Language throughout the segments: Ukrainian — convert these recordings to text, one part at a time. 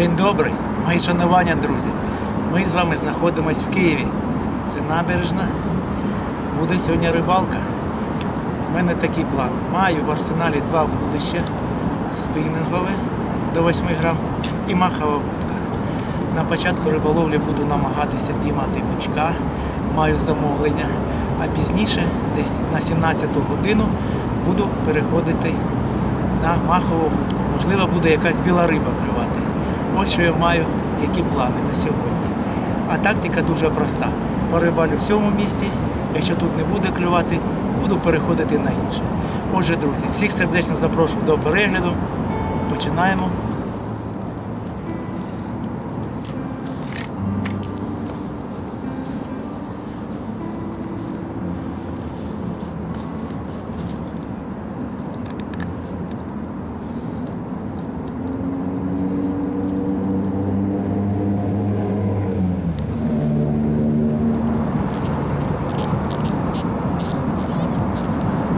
День добрий, мої шанування, друзі. Ми з вами знаходимося в Києві. Це набережна. Буде сьогодні рибалка. У мене такий план. Маю в арсеналі два вудлища спінінгове до 8 грам і махова вудка. На початку риболовлі буду намагатися піймати бичка, маю замовлення, а пізніше, десь на 17 годину, буду переходити на махову вудку. Можливо, буде якась біла риба клювати. Ось що я маю, які плани на сьогодні. А тактика дуже проста. Порибалю в цьому місті. якщо тут не буде клювати, буду переходити на інше. Отже, друзі, всіх сердечно запрошую до перегляду. Починаємо.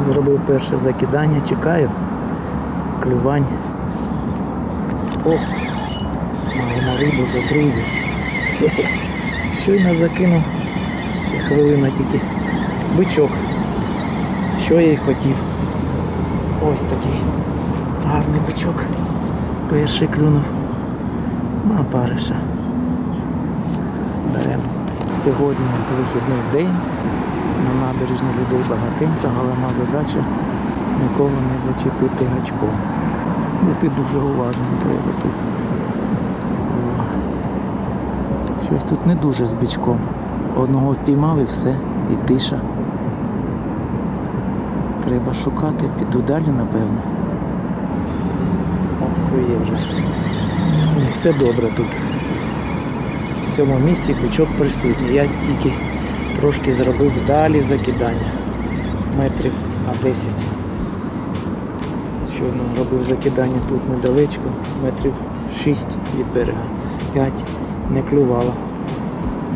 Зробив перше закидання, чекаю. Клювань. О! Маю на рибу за друзі. Щойно закинув. Хвилина тільки. Бичок. Що я й хотів. Ось такий. Гарний бичок. Перший клюнув. На париша. Беремо. Сьогодні вихідний день. На набережні людей багатенько, головна задача нікого не зачепити гачком. Бути дуже уважним треба тут. Щось тут не дуже з бичком. Одного впіймав і все, і тиша. Треба шукати, піду далі, напевно. О, клює вже. Все добре тут. В цьому місці бичок присутній. Я тільки трошки зробив далі закидання. Метрів на 10. Щойно робив закидання тут недалечко, метрів 6 від берега. 5 не клювало.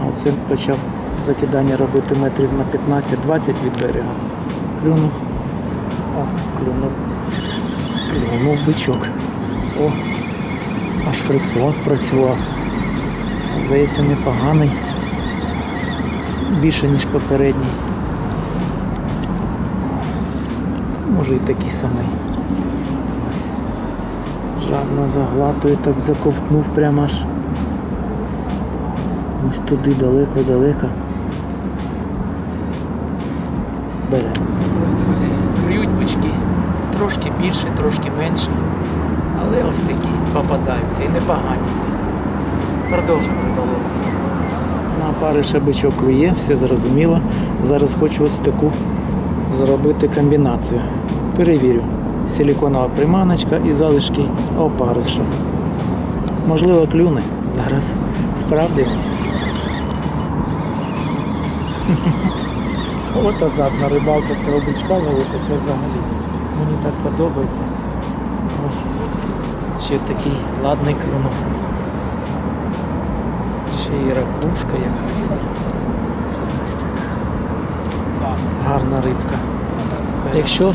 А оце почав закидання робити метрів на 15-20 від берега. Клюнув. О, клюнув. Клюнув бичок. О, аж фрикціон спрацював. Здається, непоганий більше, ніж попередній. Може і такий самий. Жадно заглатує, так заковтнув прямо аж. Ось туди далеко-далеко. Беремо. Ось, друзі, клюють бички. Трошки більше, трошки менше. Але ось такі попадаються і непогані. Продовжуємо риболовлю. Пари бичок клює, все зрозуміло. Зараз хочу ось таку зробити комбінацію. Перевірю. Силіконова приманочка і залишки опариша. Можливо, клюне. Зараз справдимось. От азартна рибалка цього бичка ловити, це взагалі. Мені так подобається. Ось ще такий ладний клюнув. Ще і ракушка якась. Ось така. Гарна рибка. Якщо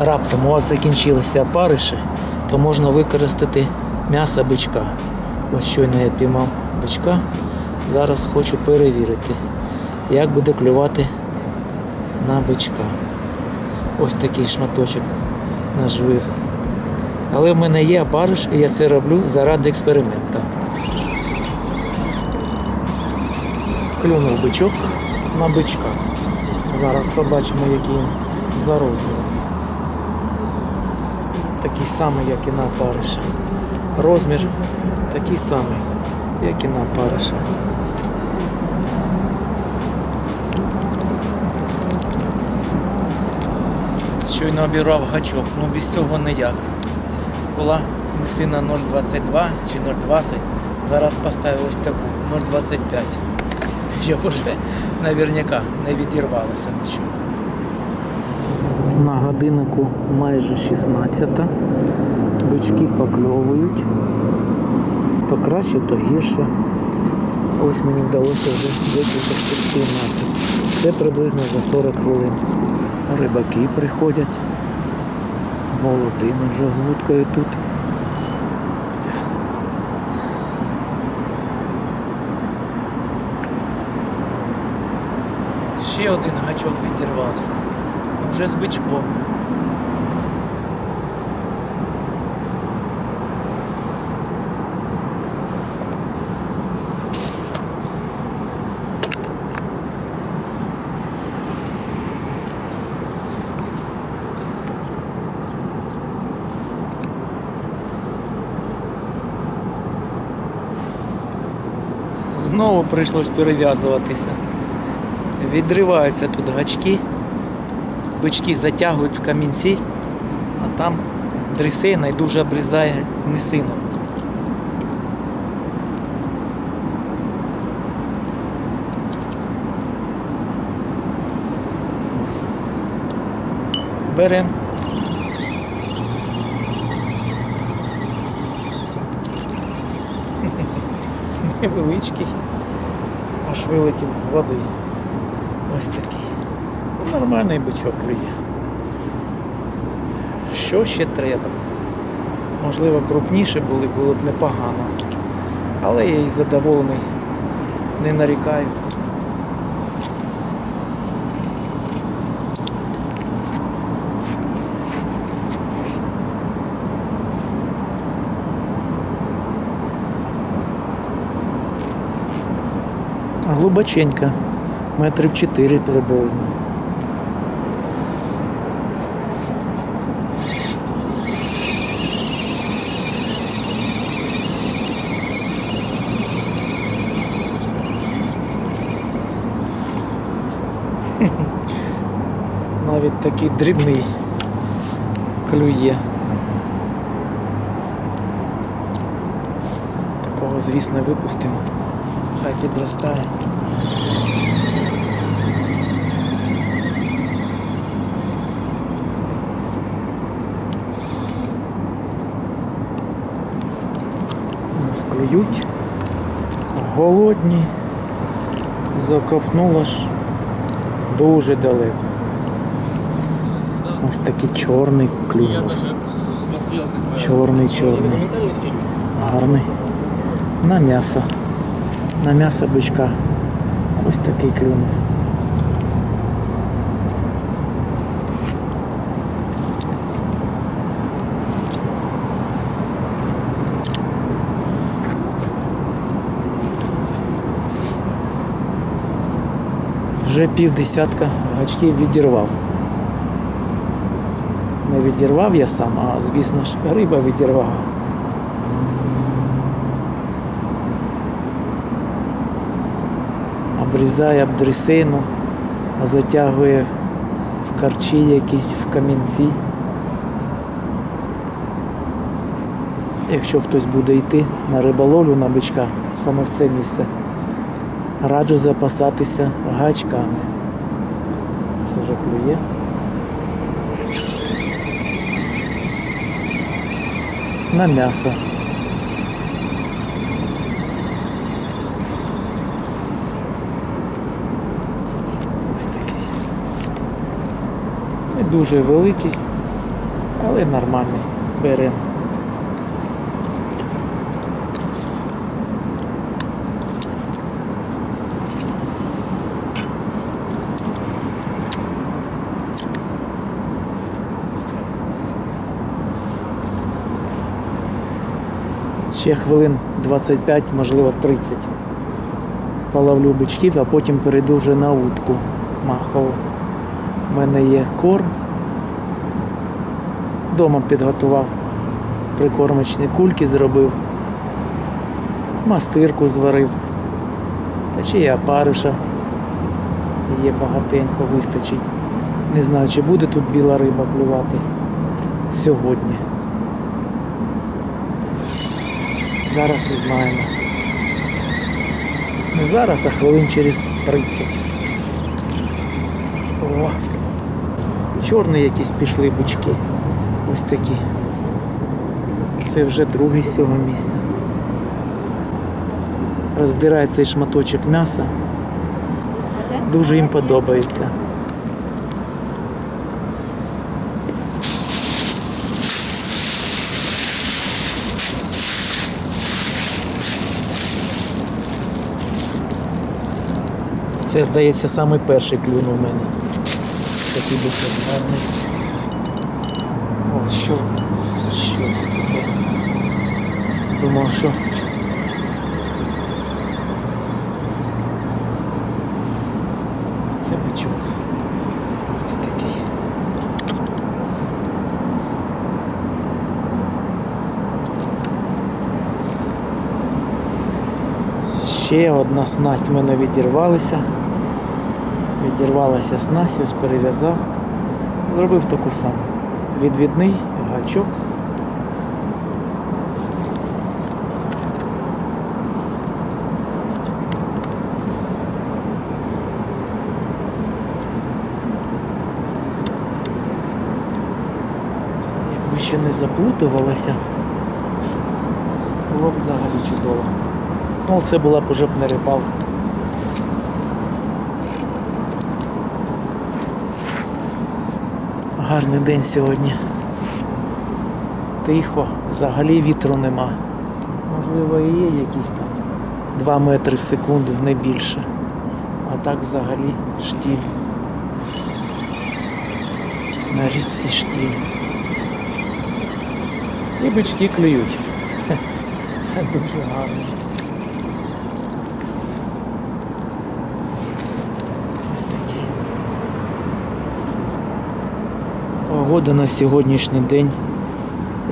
раптом у вас закінчилися опариші, то можна використати м'ясо бичка. Ось щойно я піймав бичка. Зараз хочу перевірити, як буде клювати на бичка. Ось такий шматочок наживив. Але в мене є опариш, і я це роблю заради експерименту. Клюнув бичок на бичка. Зараз побачимо, який за розміром. Такий самий, як і на опариша. Розмір такий самий, як і на опариша. Щойно обірвав гачок, ну без цього ніяк. Була мисина 0,22 чи 0,20. Зараз поставив ось таку 0,25 щоб вже наверняка не відірвалося нічого. На годиннику майже 16. Бички покльовують. То краще, то гірше. Ось мені вдалося вже декілька штук. Це приблизно за 40 хвилин. Рибаки приходять. Володимир вже з вудкою тут. Ще один гачок відірвався. Вже з бичком. Знову прийшлось перев'язуватися. Відриваються тут гачки, бички затягують в камінці, а там дресина і дуже обрізає нисину. Ось. Берем. Невеличкий, аж вилетів з води. Ось такий. Ну, Нормальний бичок клює. Що ще треба? Можливо, крупніше були, було б непогано. Але я і задоволений. Не нарікаю. Глибоченька. Метрів 4 приблизно. Навіть такий дрібний клює. Такого, звісно, випустимо. Хай підростає. Ось клюють. Голодні. Закопнуло ж дуже далеко. Ось такий чорний клюв. Чорний, чорний. Гарний. На м'ясо. На м'ясо бичка. Ось такий клюнув. Вже пів десятка гачків відірвав. Не відірвав я сам, а звісно ж риба відірвала. обрізає абдресину, а затягує в карчі якісь в камінці. Якщо хтось буде йти на риболовлю на бичка, саме в це місце, раджу запасатися гачками. Все вже клює. На м'ясо. Ось такий. Не дуже великий, але нормальний. Беремо. Ще хвилин 25, можливо 30 половлю бичків, а потім перейду вже на утку махову. У мене є корм. Дома підготував прикормочні кульки зробив, мастирку зварив. Та ще є опариша. Є багатенько, вистачить. Не знаю, чи буде тут біла риба клювати сьогодні. Зараз узнаємо. Не зараз, а хвилин через 30. О, чорні якісь пішли бучки. Ось такі. Це вже другий з цього місця. Роздирає цей шматочок м'яса. Дуже їм подобається. Це, здається, самий перший клюн у мене. Такий бичок гарний. О, що? Що це таке? Думав, що. Це бичок. Ось такий. Ще одна снасть в мене відірвалася. Відірвалася снасть, ось перев'язав. Зробив таку саму. Відвідний гачок. Якби ще не заплутувалося, було б взагалі чудово. Ну, це була не рибалка. Гарний день сьогодні. Тихо, взагалі вітру нема. Можливо, і є якісь там 2 метри в секунду, не більше. А так взагалі штіль. На річці штіль. І бички клюють. Дуже гарно. Ось такі. Погода на сьогоднішній день,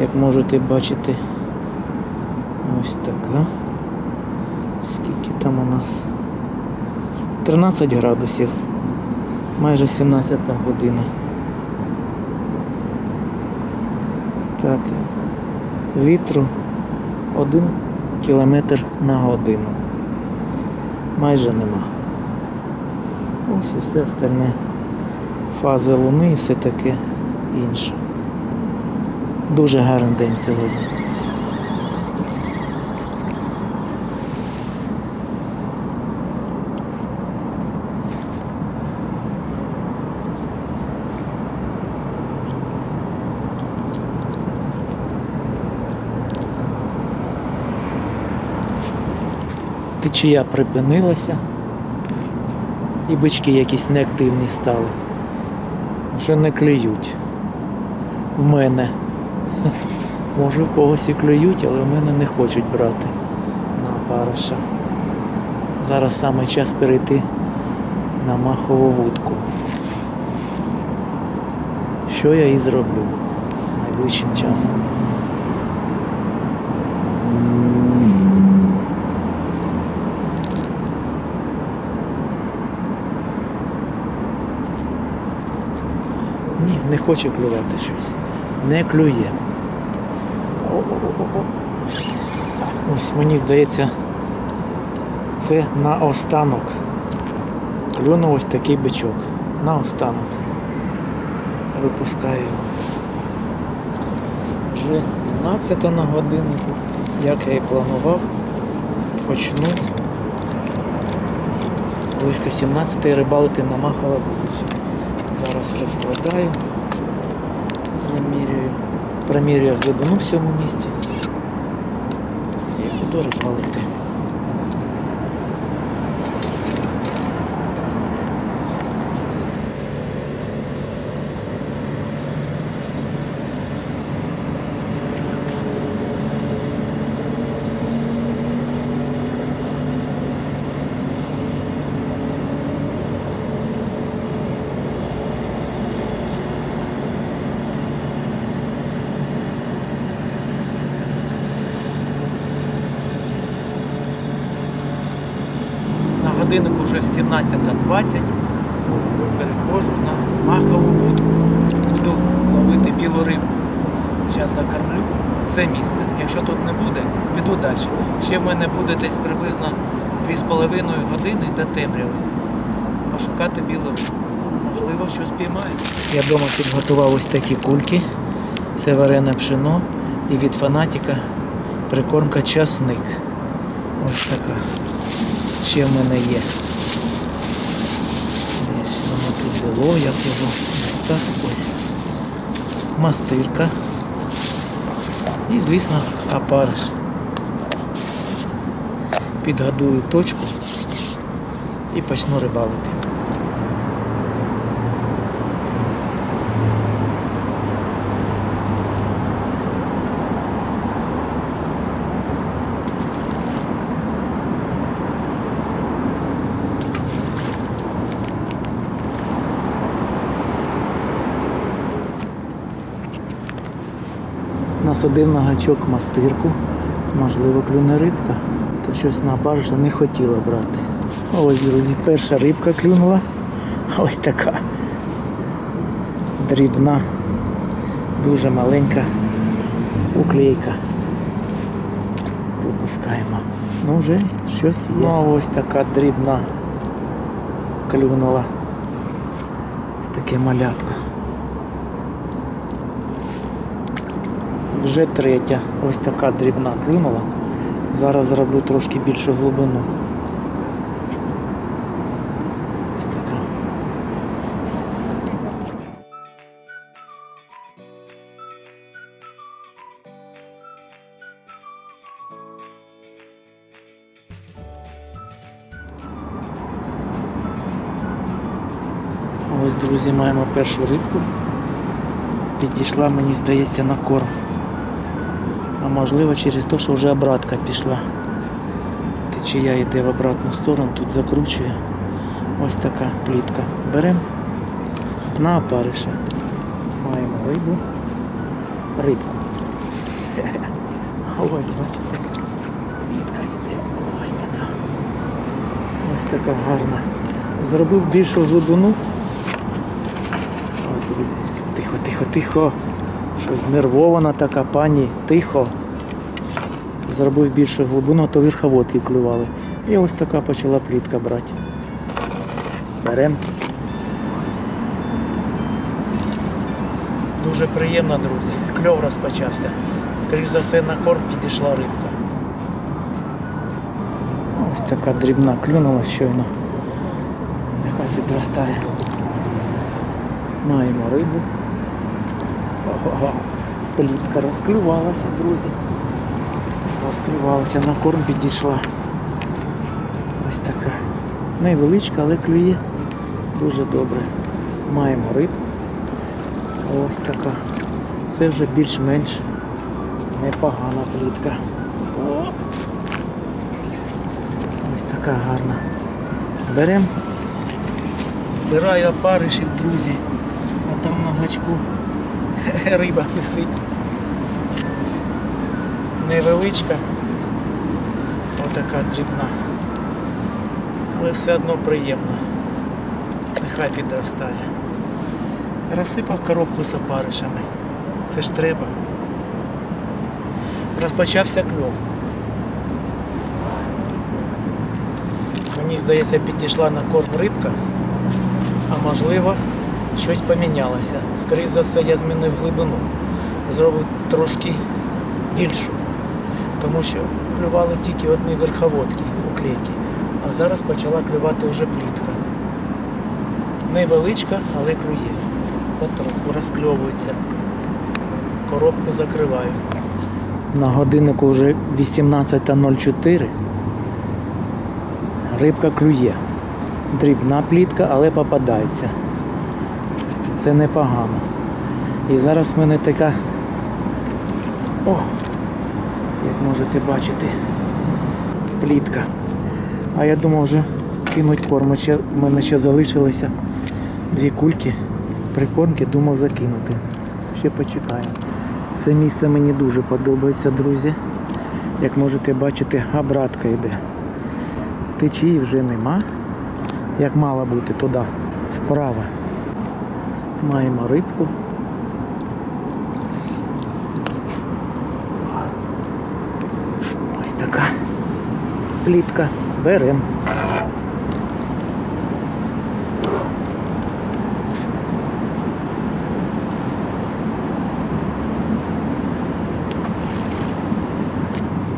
як можете бачити, ось така. Скільки там у нас? 13 градусів. Майже 17 година. Так, вітру 1 кілометр на годину. Майже нема. Ось і все остальне. Фази луни і все таке інше. Дуже гарний день сьогодні. Течія припинилася. І бички якісь неактивні стали. Вже не клюють. В мене. Може в когось і клюють, але в мене не хочуть брати на опариша. Зараз саме час перейти на махову вудку. Що я і зроблю найближчим часом. Ні, не хоче клювати щось. Не клює. Ось мені здається, це на останок. Клюнув ось такий бичок. На останок. Випускаю. Вже 17 на годиннику, як я і планував, почну близько 17 рибалити на махове вулиці. Зараз розкладаю, промірюю глибину в цьому місці і буду рибалити. На годиннику вже 17.20. Переходжу на махову вудку. Буду ловити білу рибу. Зараз закормлю це місце. Якщо тут не буде, піду далі. Ще в мене буде десь приблизно 2,5 години до темряви. Пошукати білу рибу. Можливо, щось піймаю. Я вдома підготував ось такі кульки. Це варене пшено і від фанатіка прикормка часник. Ось така. Ще в мене є. Десь воно тут було, як його достати. Ось. Мастирка. І, звісно, опариш. Підгадую точку і почну рибалити. Насадив на гачок мастирку, можливо, клюне рибка, то щось на баржа не хотіла брати. Ось, друзі, перша рибка клюнула. Ось така. Дрібна, дуже маленька уклейка. Випускаємо. Ну вже щось є. Ну, ось така дрібна клюнула. Ось таке малятко. Вже третя. Ось така дрібна клюнула. Зараз зроблю трошки більшу глибину. Ось така. Ось, друзі, маємо першу рибку. Підійшла, мені здається, на корм. А можливо через те, що вже обратка пішла. Течія йде в обратну сторону, тут закручує. Ось така плітка. Беремо на опариша. Маємо рибу. Рибку. Ось, бачите. Плітка йде. Ось така. Ось така гарна. Зробив більшу глибину. Тихо, тихо, тихо. Знервована така пані. Тихо. Зробив більшу глибину, а то верховодки клювали. І ось така почала плітка брати. Берем. Дуже приємно, друзі. Кльов розпочався. Скоріше за все на корм підійшла рибка. Ось така дрібна клюнула щойно. Нехай підростає. Маємо рибу. Ого, плітка розклювалася, друзі. Розклювалася, на корм підійшла. Ось така. Невеличка, але клює дуже добре. Маємо рибу. Ось така. Це вже більш-менш непогана плітка. Ось така гарна. Беремо. Збираю опаришів, друзі. А там на гачку риба висить. Невеличка. Отака дрібна. Але все одно приємно. Нехай підростає. Розсипав коробку з опаришами. Це ж треба. Розпочався кльов. Мені здається, підійшла на корм рибка, а можливо, щось помінялося. Скоріше за все, я змінив глибину. Зробив трошки більшу, тому що клювали тільки одні верховодки уклейки, а зараз почала клювати вже плітка. Невеличка, але клює. Потроху розкльовується. Коробку закриваю. На годиннику вже 18.04. Рибка клює. Дрібна плітка, але попадається. Це непогано. І зараз в мене така. О! Як можете бачити, плітка. А я думав вже кинуть корм. В мене ще залишилося дві кульки прикормки, думав закинути. Ще почекаю. Це місце мені дуже подобається, друзі. Як можете бачити, обратка йде. Течії вже нема. Як мало бути туди, вправо. Маємо рибку. Ось така плітка. Берем.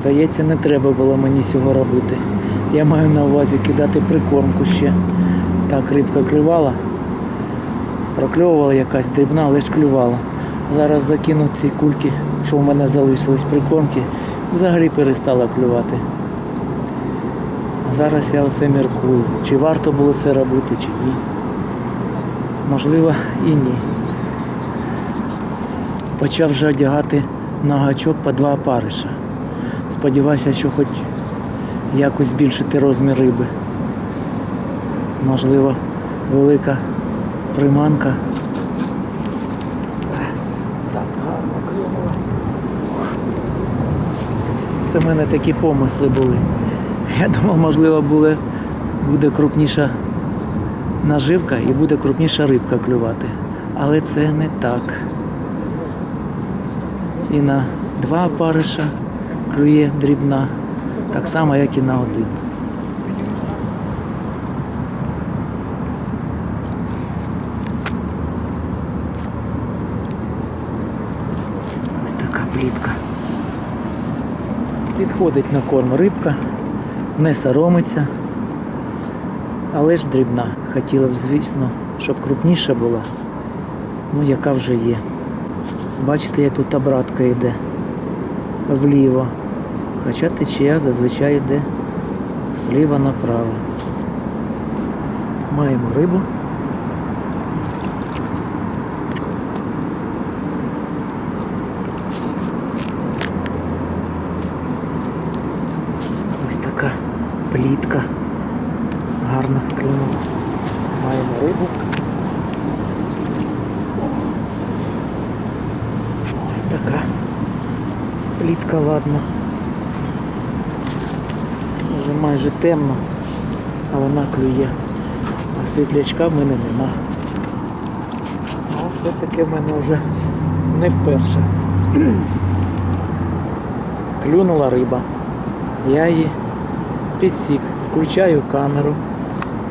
Здається, не треба було мені цього робити. Я маю на увазі кидати прикормку ще. Так, рибка клювала. Прокльовувала якась дрібна, але ж клювала. Зараз закину ці кульки, що в мене залишились прикормки, взагалі перестала клювати. Зараз я оце міркую, чи варто було це робити, чи ні. Можливо, і ні. Почав вже одягати на гачок по два опариша. Сподіваюся, що хоч якось збільшити розмір риби. Можливо, велика приманка. Так, гарно клюнуло. Це в мене такі помисли були. Я думав, можливо, буде, буде крупніша наживка і буде крупніша рибка клювати. Але це не так. І на два опариша клює дрібна, так само, як і на один. Ось така плітка. Підходить на корм рибка, не соромиться, але ж дрібна. Хотіла б, звісно, щоб крупніша була, ну яка вже є. Бачите, як тут обратка йде вліво. Хоча течія зазвичай йде зліва направо. Маємо рибу. Ось така плітка. Гарно клюнула. Маємо рибу. Ось така плітка ладна. Вже майже темно, а вона клює. А світлячка в мене нема. А все таки в мене вже не вперше. Клюнула риба. Я її підсік, включаю камеру,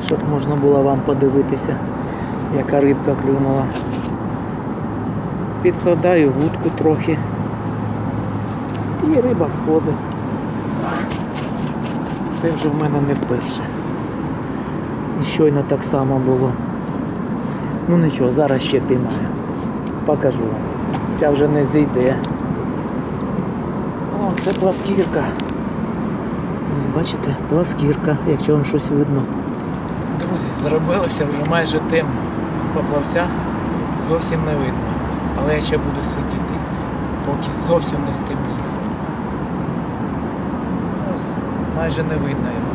щоб можна було вам подивитися, яка рибка клюнула. Підкладаю вудку трохи. І риба сходить. Це вже в мене не вперше. І щойно так само було. Ну нічого, зараз ще піймаю. Покажу вам. Ця вже не зійде. О, це пласкірка. Бачите, пласкірка, якщо вам щось видно. Друзі, зробилося вже майже темно. Поплавця зовсім не видно. Але я ще буду сидіти, поки зовсім не стемніє. Ось, майже не видно його.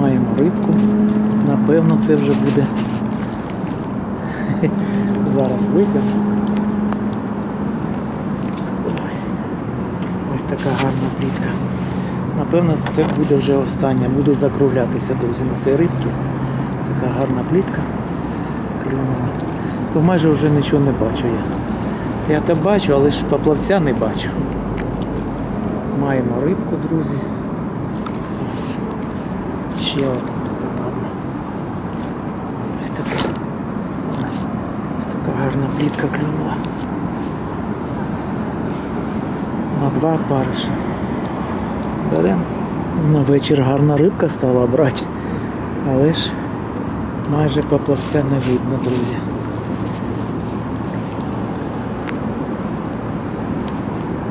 Маємо рибку. Напевно, це вже буде. Зараз витягну. Ось така гарна плітка. Напевно, це буде вже остання. Буду закруглятися, друзі, на цій рибки. Така гарна плітка. Клюнула. Бо майже вже нічого не бачу я. Я то бачу, але ж поплавця не бачу. Маємо рибку, друзі. Ще одна гарна. Ось така. Ось така гарна плітка клюнула. На два париша. Беремо. На вечір гарна рибка стала брати. Але ж майже поплавця не видно, друзі.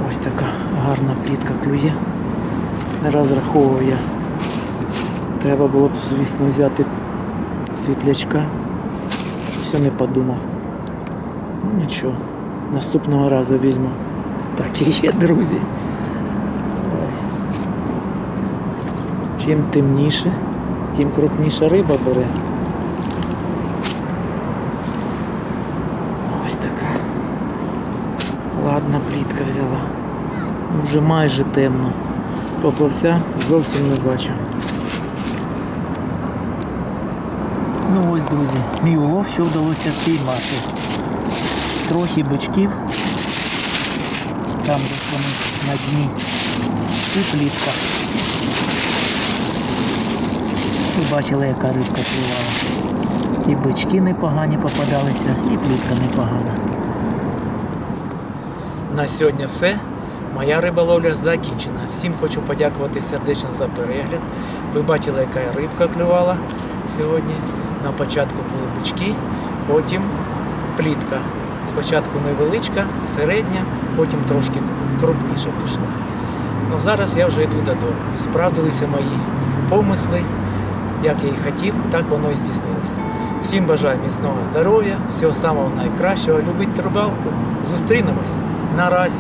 Ось така гарна плітка клює. Не розраховував я. Треба було б, звісно, взяти світлячка. Я не подумав. Ну нічого. Наступного разу візьму. Так є, друзі. Чим темніше, тим крупніша риба бере. Ось така. Ладна плітка взяла. Ну, Вже майже темно. Поплавця зовсім не бачу. Ну ось, друзі, мій улов, що вдалося спіймати. Трохи бичків. Там десь вони на дні. І плітка. Ви бачили, яка рибка плювала. І бички непогані попадалися, і плітка непогана. На сьогодні все. Моя риболовля закінчена. Всім хочу подякувати сердечно за перегляд. Ви бачили, яка рибка клювала сьогодні. На початку були бички, потім плітка. Спочатку невеличка, середня, потім трошки крупніше пішла. Ну зараз я вже йду додому. Справдилися мої помисли, як я і хотів, так воно і здійснилося. Всім бажаю міцного здоров'я, всього самого найкращого. Любіть рибалку. Зустрінемось наразі.